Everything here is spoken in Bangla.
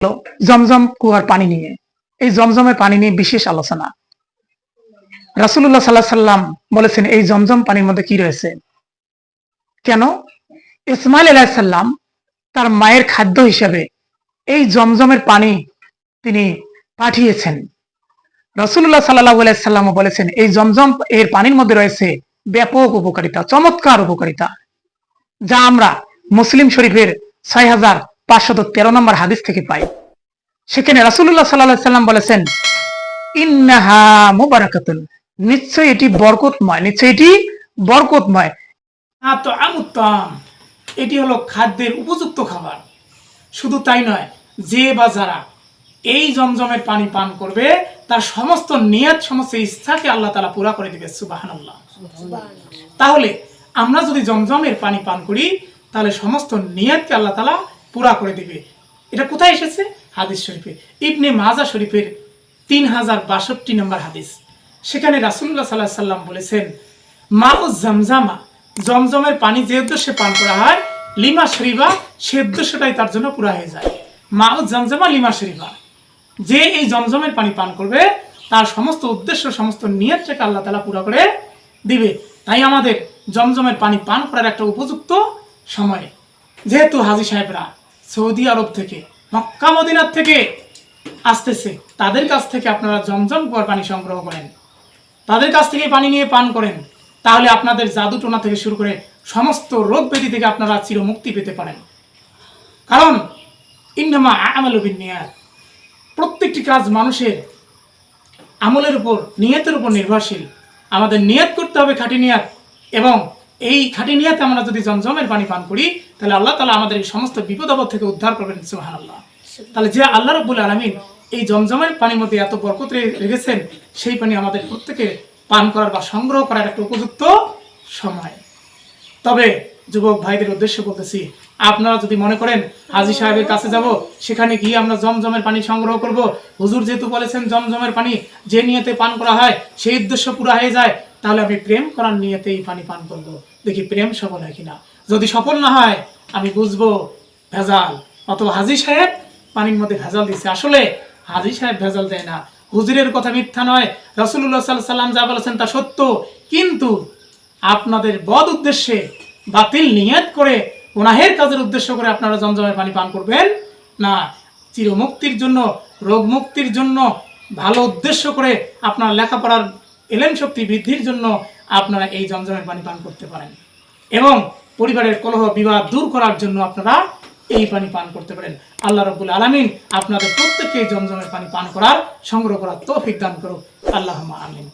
হলো জমজম কুয়ার পানি নিয়ে। এই জমজমের পানি নিয়ে বিশেষ আলোচনা। রাসুল্লাহ সাল্লাহ সাল্লাম বলেছেন, এই জমজম পানির মধ্যে কি রয়েছে? কেন? ইসমাইল আলাহিসাল্লাম তার মায়ের খাদ্য হিসেবে এই জমজমের পানি তিনি পাঠিয়েছেন। রসুল্লাহ সাল্লাহ সাল্লাম বলেছেন, এই জমজম এর পানির মধ্যে রয়েছে ব্যাপক উপকারিতা, চমৎকার উপকারিতা। যা আমরা মুসলিম শরীফের ছয় হাজার পাঁচশত তেরো নম্বর হাদিস থেকে পাই। সেখানে রাসুল্লাহ সাল্লাহ সাল্লাম বলেছেন ইন্নাহা মুবারাকাতুন। নিশ্চয় এটি বরকতময় নিশ্চয় এটি বরকতময়। তো আমুত্তম এটি হলো খাদ্যের উপযুক্ত খাবার। শুধু তাই নয় যে বা যারা এই জমজমের পানি পান করবে তার সমস্ত নিয়ত সমস্ত ইচ্ছাকে আল্লাহ তালা পুরা করে দিবে সুবাহান আল্লাহ তাহলে আমরা যদি জমজমের পানি পান করি তাহলে সমস্ত নিয়তকে আল্লাহ তালা পুরা করে দিবে। এটা কোথায় এসেছে? হাদিস শরীফে। ইবনে মাজা শরীফের তিন হাজার বাষট্টি নম্বর হাদিস। সেখানে রাসুল্লাহ সাল্লাহ সাল্লাম বলেছেন মা ও জমজামা, জমজমের পানি যে উদ্দেশ্যে পান করা হয়, লিমা শরীফা সে উদ্দেশ্যটাই তার জন্য পুরা হয়ে যায়। মা ও জমজমা, লিমা শরীফা। যে এই জমজমের পানি পান করবে, তার সমস্ত উদ্দেশ্য, সমস্ত নিয়তটাকে আল্লাহ তালা পুরা করে দিবে। তাই আমাদের জমজমের পানি পান করার একটা উপযুক্ত সময়। যেহেতু হাজি সাহেবরা সৌদি আরব থেকে, মক্কা, মদিনার থেকে আসতেছে। তাদের কাছ থেকে আপনারা জমজম কুয়ার পানি সংগ্রহ করেন। তাদের কাছ থেকে পানি নিয়ে পান করেন। তাহলে আপনাদের জাদু টোনা থেকে শুরু করে সমস্ত রোগ ব্যাধি থেকে আপনারা চির মুক্তি পেতে পারেন। কারণ, ইন্নামা আমালুবিন নিয়াত প্রত্যেকটি কাজ মানুষের আমলের উপর, নিয়তের উপর নির্ভরশীল। আমাদের নিয়ত করতে হবে খাঁটি নিয়াত এবং এই খাঁটি নিয়াতে আমরা যদি জমজমের পানি পান করি, তাহলে আল্লাহ তালা আমাদের এই সমস্ত বিপদ আপদ থেকে উদ্ধার করবেন সুহান আল্লাহ তাহলে যে আল্লাহ রব্বুল আলমিন এই জমজমের পানির মধ্যে এত বরকত রেখেছেন, সেই পানি আমাদের প্রত্যেকে পান করার বা সংগ্রহ করার একটা উপযুক্ত সময়। তবে যুবক ভাইদের উদ্দেশ্যে বলতেছি, আপনারা যদি মনে করেন হাজি সাহেবের কাছে যাব, সেখানে গিয়ে আমরা জমজমের পানি সংগ্রহ করব। হুজুর যেহেতু বলেছেন জমজমের পানি যে নিয়েতে পান করা হয়, সেই উদ্দেশ্য পুরা হয়ে যায়। তাহলে আমি প্রেম করার নিয়তে এই পানি পান করব। দেখি প্রেম সফল হয় কিনা। যদি সফল না হয়, আমি বুঝব ভেজাল। অথবা হাজি সাহেব পানির মধ্যে ভেজাল দিচ্ছে আসলে হাজি সাহেব ভেজাল দেয় না। হুজুরের কথা মিথ্যা নয়। রসুল্লাহ সাল্লাহ সাল্লাম যা বলেছেন তা সত্য। কিন্তু আপনাদের বদ উদ্দেশ্যে বাতিল নিয়ত করে, গুনাহের কাজের উদ্দেশ্য করে আপনারা জমজমের পানি পান করবেন না। চিরমুক্তির জন্য রোগ মুক্তির জন্য ভালো উদ্দেশ্য করে আপনার লেখাপড়ার এলেম শক্তি বৃদ্ধির জন্য আপনারা এই জমজমের পানি পান করতে পারেন। এবং পরিবারের কলহ, বিবাদ দূর করার জন্য আপনারা এই পানি পান করতে পারেন। আল্লাহ রব্বুল আলমিন আপনাদের প্রত্যেককে জমজমের পানি পান করার সংগ্রহ করার তৌফিক দান করুক। আল্লাহ আমিন।